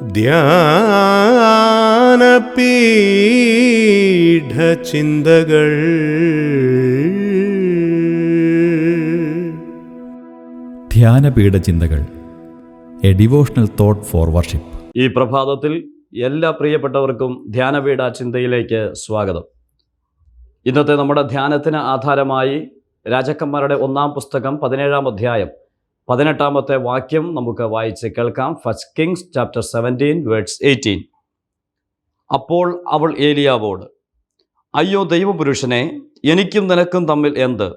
ധ്യാനപീഠചിന്തകൾ. ധ്യാനപീഠ ചിന്തകൾ a devotional thought for worship ഈ പ്രഭാതത്തിൽ എല്ലാ പ്രിയപ്പെട്ടവർക്കും ധ്യാനപീഠ ചിന്തയിലേക്ക് സ്വാഗതം. ഇന്നത്തെ നമ്മുടെ ധ്യാനത്തിന് ആധാരമായി രാജക്കന്മാരുടെ ഒന്നാം പുസ്തകം പതിനേഴാം അധ്യായം പതിനെട്ടാമത്തെ വാക്യം നമുക്ക് വായിച്ച് കേൾക്കാം. First Kings chapter seventeen words eighteen അപ്പോൾ അവൾ ഏലിയാവോട് അയ്യോ ദൈവപുരുഷനെ എനിക്കും നിനക്കും തമ്മിൽ എന്ത്?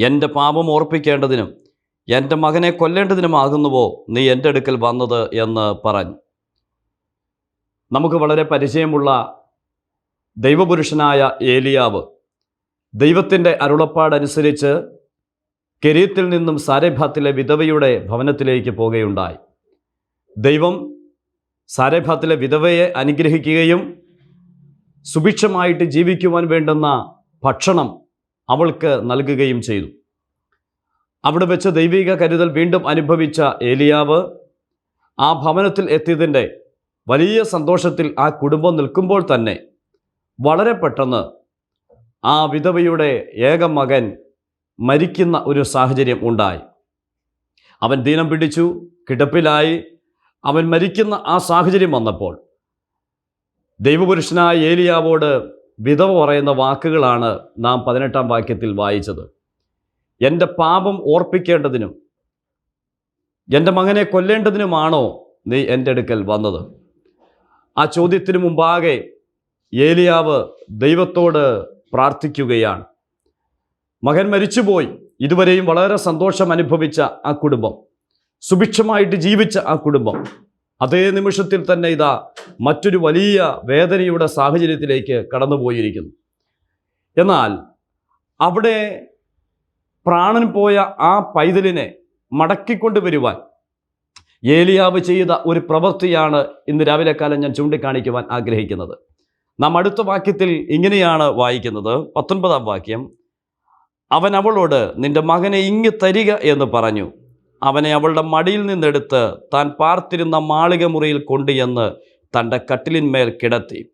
എന്റെ പാപം ഓർപ്പിക്കേണ്ടതിനും എന്റെ മകനെ കൊല്ലേണ്ടതിനുമാകുന്നുവോ നീ എന്റെ അടുക്കൽ വന്നത്? എന്ന് പറഞ്ഞു. നമുക്ക് വളരെ പരിചയമുള്ള ദൈവപുരുഷനായ ഏലിയാവ് ദൈവത്തിന്റെ അരുളപ്പാടനുസരിച്ച് കെരീത്തിൽ നിന്നും സാരേഭാത്തിലെ വിധവയുടെ ഭവനത്തിലേക്ക് പോകുകയുണ്ടായി ദൈവം സാരേഭാത്തിലെ വിധവയെ അനുഗ്രഹിക്കുകയും സുഭിക്ഷമായിട്ട് ജീവിക്കുവാൻ വേണ്ടുന്ന ഭക്ഷണം അവൾക്ക് നൽകുകയും ചെയ്തു. അവിടെ വെച്ച് ദൈവിക കരുതൽ വീണ്ടും അനുഭവിച്ച ഏലിയാവ് ആ ഭവനത്തിൽ എത്തിയതിന്റെ വലിയ സന്തോഷത്തിൽ ആ കുടുംബം നിൽക്കുമ്പോൾ തന്നെ വളരെ പെട്ടെന്ന് ആ വിധവയുടെ ഏക മകൻ മരിക്കുന്ന ഒരു സാഹചര്യം ഉണ്ടായി. അവൻ ദീനം പിടിച്ചു കിടപ്പിലായി. അവൻ മരിക്കുന്ന ആ സാഹചര്യം വന്നപ്പോൾ ദൈവപുരുഷനായ ഏലിയാവോട് വിധവ പറയുന്ന വാക്കുകളാണ് നാം പതിനെട്ടാം വാക്യത്തിൽ വായിച്ചത്. എന്റെ പാപം ഓർപ്പിക്കേണ്ടതിനും എന്റെ മകനെ കൊല്ലേണ്ടതിനുമാണോ നീ എന്റെ അടുക്കൽ വന്നത്? ആ ചോദ്യത്തിന് മുമ്പാകെ ഏലിയാവ് ദൈവത്തോട് പ്രാർത്ഥിക്കുകയാണ്. മകൻ മരിച്ചുപോയി. ഇതുവരെയും വളരെ സന്തോഷം അനുഭവിച്ച ആ കുടുംബം. സുഭിക്ഷമായിട്ട് ജീവിച്ച ആ കുടുംബം. അതേ നിമിഷത്തിൽ തന്നെ ഇതാ മറ്റൊരു വലിയ വേദനയുടെ സാഹചര്യത്തിലേക്ക് കടന്നുപോയിരിക്കുന്നു. എന്നാൽ അവിടെ പ്രാണൻ പോയ ആ പൈതലിനെ മടക്കിക്കൊണ്ടുവരുവാൻ ഏലിയാവ് ചെയ്ത ഒരു പ്രവൃത്തിയാണ് ഇന്ന് രാവിലെ കാലം ഞാൻ ചൂണ്ടിക്കാണിക്കുവാൻ ആഗ്രഹിക്കുന്നത്. നാം അടുത്ത വാക്യത്തിൽ ഇങ്ങനെയാണ് വായിക്കുന്നത്. പത്തൊൻപതാം വാക്യം അവൻ അവളോട് നിന്റെ മകനെ ഇങ്ങ് തരിക എന്ന് പറഞ്ഞു. അവനെ അവളുടെ മടിയിൽ നിന്നെടുത്ത് താൻ പാർത്തിരുന്ന മാളിക മുറിയിൽ കൊണ്ടുചെന്ന് തന്റെ കട്ടിലിന്മേൽ കിടത്തി.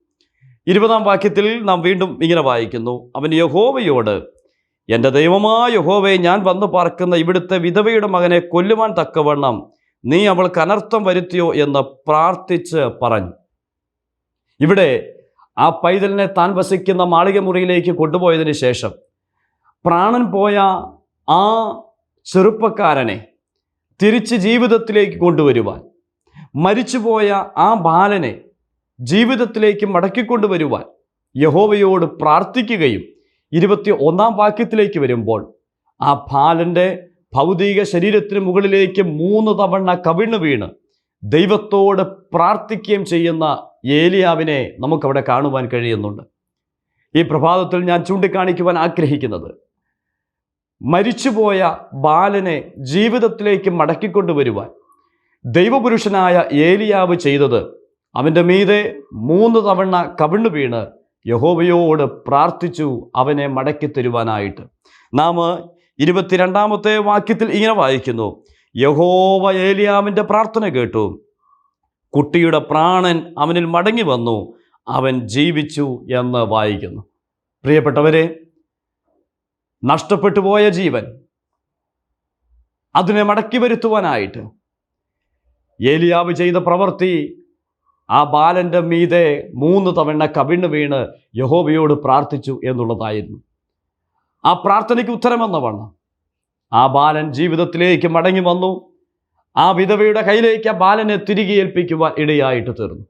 ഇരുപതാം വാക്യത്തിൽ നാം വീണ്ടും ഇങ്ങനെ വായിക്കുന്നു. അവൻ യഹോവയോട് എന്റെ ദൈവമായ യഹോവയെ ഞാൻ വന്ന് പാർക്കുന്ന ഇവിടുത്തെ വിധവയുടെ മകനെ കൊല്ലുവാൻ തക്കവണ്ണം നീ അവൾക്ക് അനർത്ഥം വരുത്തിയോ എന്ന് പ്രാർത്ഥിച്ച് പറഞ്ഞു. ഇവിടെ ആ പൈതലിനെ താൻ വസിക്കുന്ന മാളിക മുറിയിലേക്ക് കൊണ്ടുപോയതിന് ശേഷം പ്രാണൻ പോയ ആ ചെറുപ്പക്കാരനെ തിരിച്ച് ജീവിതത്തിലേക്ക് കൊണ്ടുവരുവാൻ മരിച്ചുപോയ ആ ബാലനെ ജീവിതത്തിലേക്ക് മടക്കിക്കൊണ്ടുവരുവാൻ യഹോവയോട് പ്രാർത്ഥിക്കുകയും ഇരുപത്തി ഒന്നാം വാക്യത്തിലേക്ക് വരുമ്പോൾ ആ ബാലന്റെ ഭൗതിക ശരീരത്തിന് മുകളിലേക്ക് മൂന്ന് തവണ കവിണ് വീണ് ദൈവത്തോട് പ്രാർത്ഥിക്കുകയും ചെയ്യുന്ന ഏലിയാവിനെ നമുക്കവിടെ കാണുവാൻ കഴിയുന്നുണ്ട്. ഈ പ്രഭാതത്തിൽ ഞാൻ ചൂണ്ടിക്കാണിക്കുവാൻ ആഗ്രഹിക്കുന്നത് മരിച്ചുപോയ ബാലനെ ജീവിതത്തിലേക്ക് മടക്കിക്കൊണ്ടുവരുവാൻ ദൈവപുരുഷനായ ഏലിയാവ് ചെയ്തത് അവന്റെ മീതെ മൂന്ന് തവണ കവിണ്ണു വീണ് യഹോബയോട് പ്രാർത്ഥിച്ചു അവനെ മടക്കി തരുവാനായിട്ട്. നാം ഇരുപത്തിരണ്ടാമത്തെ വാക്യത്തിൽ ഇങ്ങനെ വായിക്കുന്നു. യഹോവ ഏലിയാവിന്റെ പ്രാർത്ഥന കേട്ടു. കുട്ടിയുടെ പ്രാണൻ അവനിൽ മടങ്ങി വന്നു. അവൻ ജീവിച്ചു എന്ന് വായിക്കുന്നു. പ്രിയപ്പെട്ടവരെ നഷ്ടപ്പെട്ടു പോയ ജീവൻ. അതിനെ മടക്കി വരുത്തുവാനായിട്ട് ഏലിയാവ് ചെയ്ത പ്രവൃത്തി ആ ബാലന്റെ മീതെ മൂന്ന് തവണ കവിണ് വീണ് യഹോബയോട് പ്രാർത്ഥിച്ചു എന്നുള്ളതായിരുന്നു. ആ പ്രാർത്ഥനയ്ക്ക് ഉത്തരമെന്ന വണ്ണം ആ ബാലൻ ജീവിതത്തിലേക്ക് മടങ്ങി വന്നു. ആ വിധവയുടെ കയ്യിലേക്ക് ആ ബാലനെ തിരികെ ഏൽപ്പിക്കുവാൻ ഇടയായിട്ട് തീർന്നു.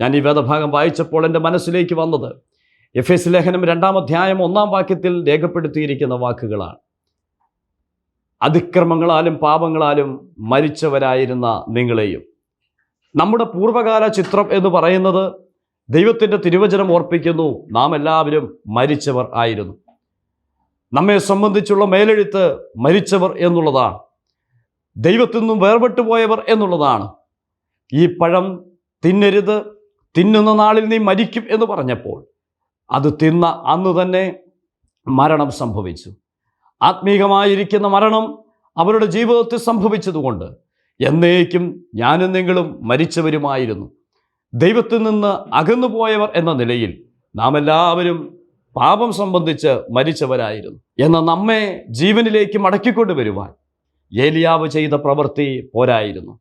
ഞാൻ ഈ വേദഭാഗം വായിച്ചപ്പോൾ എന്റെ മനസ്സിലേക്ക് വന്നത് എഫ് എസ് ലേഖനം രണ്ടാം അധ്യായം ഒന്നാം വാക്യത്തിൽ രേഖപ്പെടുത്തിയിരിക്കുന്ന വാക്കുകളാണ്. അതിക്രമങ്ങളാലും പാപങ്ങളാലും മരിച്ചവരായിരുന്ന നിങ്ങളെയും. നമ്മുടെ പൂർവകാല ചിത്രം എന്ന് പറയുന്നത് ദൈവത്തിന്റെ തിരുവചനം ഓർപ്പിക്കുന്നു. നാം എല്ലാവരും മരിച്ചവർ ആയിരുന്നു. നമ്മെ സംബന്ധിച്ചുള്ള മേലെഴുത്ത് മരിച്ചവർ എന്നുള്ളതാണ്. ദൈവത്തിൽ നിന്നും വേർപെട്ടു പോയവർ എന്നുള്ളതാണ്. ഈ പഴം തിന്നരുത് തിന്നുന്ന നാളിൽ നീ മരിക്കും എന്ന് പറഞ്ഞപ്പോൾ അത് തിന്ന അന്ന് തന്നെ മരണം സംഭവിച്ചു. ആത്മീകമായിരിക്കുന്ന മരണം അവരുടെ ജീവിതത്തിൽ സംഭവിച്ചതുകൊണ്ട് എന്നേക്കും ഞാനും നിങ്ങളും മരിച്ചവരുമായിരുന്നു. ദൈവത്തിൽ നിന്ന് അകന്നുപോയവർ എന്ന നിലയിൽ നാം എല്ലാവരും പാപം സംബന്ധിച്ച് മരിച്ചവരായിരുന്നു. എന്ന നമ്മെ ജീവനിലേക്ക് മടക്കിക്കൊണ്ടുവരുവാൻ ഏലിയാവ് ചെയ്ത പ്രവൃത്തി പോരായിരുന്നു.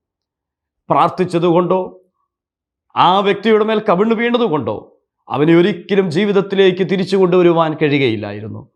പ്രാർത്ഥിച്ചതുകൊണ്ടോ ആ വ്യക്തിയുടെ മേൽ കവിണ്ണു വീണതുകൊണ്ടോ അവനെ ഒരിക്കലും ജീവിതത്തിലേക്ക് തിരിച്ചു കൊണ്ടുവരുവാൻ കഴിയുകയില്ലായിരുന്നു.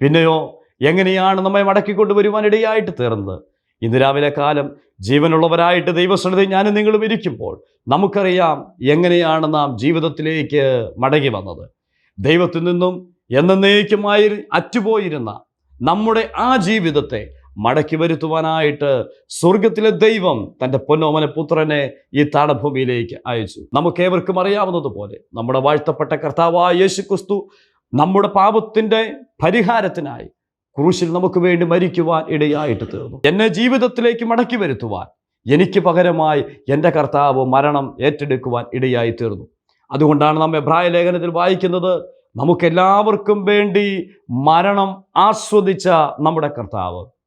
പിന്നെയോ എങ്ങനെയാണ് നമ്മെ മടക്കിക്കൊണ്ടുവരുവാൻ ഇടയായിട്ട് തീർന്നത്? ഇന്ന് രാവിലെ കാലം ജീവനുള്ളവരായിട്ട് ദൈവസന്നിധി ഞാനും നിങ്ങളും ഇരിക്കുമ്പോൾ നമുക്കറിയാം എങ്ങനെയാണ് നാം ജീവിതത്തിലേക്ക് മടങ്ങി വന്നത്. ദൈവത്തിൽ നിന്നും എന്നേക്കുമായി അറ്റുപോയിരുന്ന നമ്മുടെ ആ ജീവിതത്തെ മടക്കി വരുത്തുവാനായിട്ട് സ്വർഗത്തിലെ ദൈവം തന്റെ പൊന്നോമന പുത്രനെ ഈ താടഭൂമിയിലേക്ക് അയച്ചു. നമുക്കേവർക്കും അറിയാവുന്നതുപോലെ നമ്മുടെ വാഴ്ത്തപ്പെട്ട കർത്താവായ യേശു ക്രിസ്തു നമ്മുടെ പാപത്തിന്റെ പരിഹാരത്തിനായി ക്രൂശിൽ നമുക്ക് വേണ്ടി മരിക്കുവാൻ ഇടയായിട്ട് തീർന്നു. എന്നെ ജീവിതത്തിലേക്ക് മടക്കി വരുത്തുവാൻ എനിക്ക് പകരമായി എന്റെ കർത്താവ് മരണം ഏറ്റെടുക്കുവാൻ ഇടയായി തീർന്നു. അതുകൊണ്ടാണ് നാം എബ്രായ ലേഖനത്തിൽ വായിക്കുന്നത് നമുക്കെല്ലാവർക്കും വേണ്ടി മരണം ആസ്വദിച്ച നമ്മുടെ കർത്താവ്.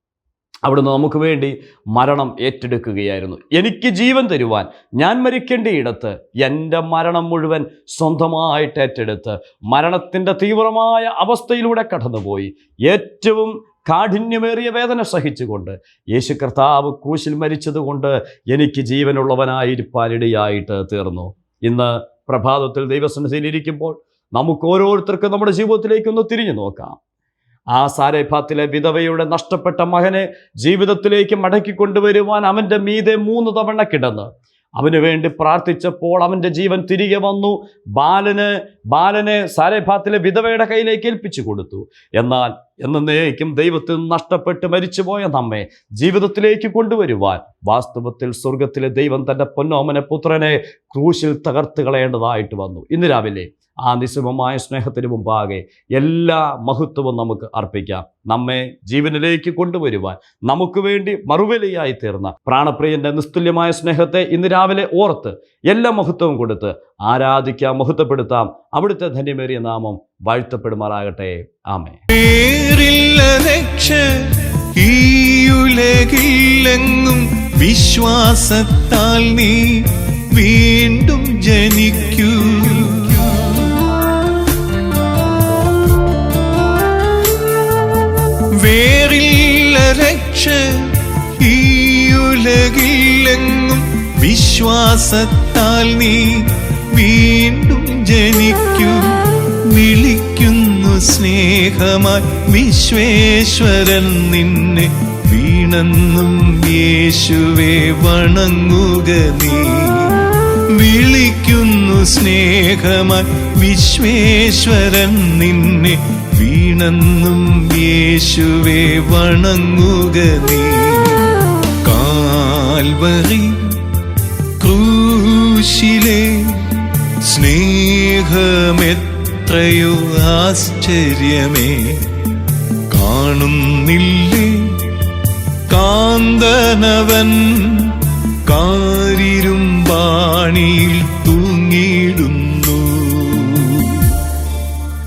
അവിടുന്ന് നമുക്ക് വേണ്ടി മരണം ഏറ്റെടുക്കുകയായിരുന്നു. എനിക്ക് ജീവൻ തരുവാൻ ഞാൻ മരിക്കേണ്ടയിടത്ത് എന്റെ മരണം മുഴുവൻ സ്വന്തമായിട്ട് ഏറ്റെടുത്ത് മരണത്തിന്റെ തീവ്രമായ അവസ്ഥയിലൂടെ കടന്നുപോയി. ഏറ്റവും കാഠിന്യമേറിയ വേദന സഹിച്ചുകൊണ്ട് യേശു കർത്താവ് ക്രൂശിൽ മരിച്ചതുകൊണ്ട് എനിക്ക് ജീവനുള്ളവനായിരിക്കാനിടയായിട്ട് തീർന്നു. ഇന്ന് പ്രഭാതത്തിൽ ദൈവസന്നിധിയിൽ ഇരിക്കുമ്പോൾ നമുക്ക് ഓരോരുത്തർക്കും നമ്മുടെ ജീവിതത്തിലേക്ക് ഒന്ന് തിരിഞ്ഞു നോക്കാം. ആ സാരേഭാത്തിലെ വിധവയുടെ നഷ്ടപ്പെട്ട മകനെ ജീവിതത്തിലേക്ക് മടക്കി കൊണ്ടുവരുവാൻ അവന്റെ മീതെ മൂന്ന് തവണ കിടന്ന്. അവന് വേണ്ടി പ്രാർത്ഥിച്ചപ്പോൾ അവന്റെ ജീവൻ തിരികെ വന്നു. ബാലന് ബാലനെ സാരേഭാത്തിലെ വിധവയുടെ കയ്യിലേക്ക് ഏൽപ്പിച്ചു കൊടുത്തു. എന്നാൽ എന്നേക്കും ദൈവത്തിൽ നിന്ന് നഷ്ടപ്പെട്ട് മരിച്ചുപോയ നമ്മെ ജീവിതത്തിലേക്ക് കൊണ്ടുവരുവാൻ വാസ്തവത്തിൽ സ്വർഗത്തിലെ ദൈവം തന്റെ പൊന്നോമന പുത്രനെ ക്രൂശിൽ തകർത്ത് കളയേണ്ടതായിട്ട് വന്നു. ഇന്ന് രാവിലെ ആ നിസ്സുമമായ സ്നേഹത്തിന് മുമ്പാകെ എല്ലാ മഹത്വവും നമുക്ക് അർപ്പിക്കാം. നമ്മെ ജീവനിലേക്ക് കൊണ്ടുവരുവാൻ നമുക്ക് വേണ്ടി മറുവിലയായി തീർന്ന പ്രാണപ്രിയന്റെ നിസ്തുല്യമായ സ്നേഹത്തെ ഇന്ന് രാവിലെ ഓർത്ത് എല്ലാ മഹത്വവും കൊടുത്ത് ആരാധിക്കാം മഹത്വപ്പെടുത്താം. അവിടുത്തെ ധന്യമേറിയ നാമം വാഴ്ത്തപ്പെടുമാറാകട്ടെ. ആമേ ഉലകില്ലെങ്ങും വിശ്വാസത്താൽ നീ വീണ്ടും ജനിക്കൂ. രക്ഷ ഈ വിശ്വാസത്താൽ നീ വീണ്ടും ജനിക്കൂ. വിളിക്കുന്നു സ്നേഹമായി വിശ്വേശ്വരൻ നിന്നെ വീണെന്നും യേശുവെ വണങ്ങുക നീ. വിളിക്കുന്നു സ്നേഹമായി വിശ്വേശ്വരൻ നിന്നെ വീണെന്നും യേശുവെ വണങ്ങുക നീ. കാൽവറി ക്രൂശിലെ സ്നേഹമെത്രയോ ആശ്ചര്യമേ. കാണുന്നില്ലേ കാന്തനവൻ കാരിരും കാരിരുമ്പാണിയിൽ തൂങ്ങിയിടുന്നു.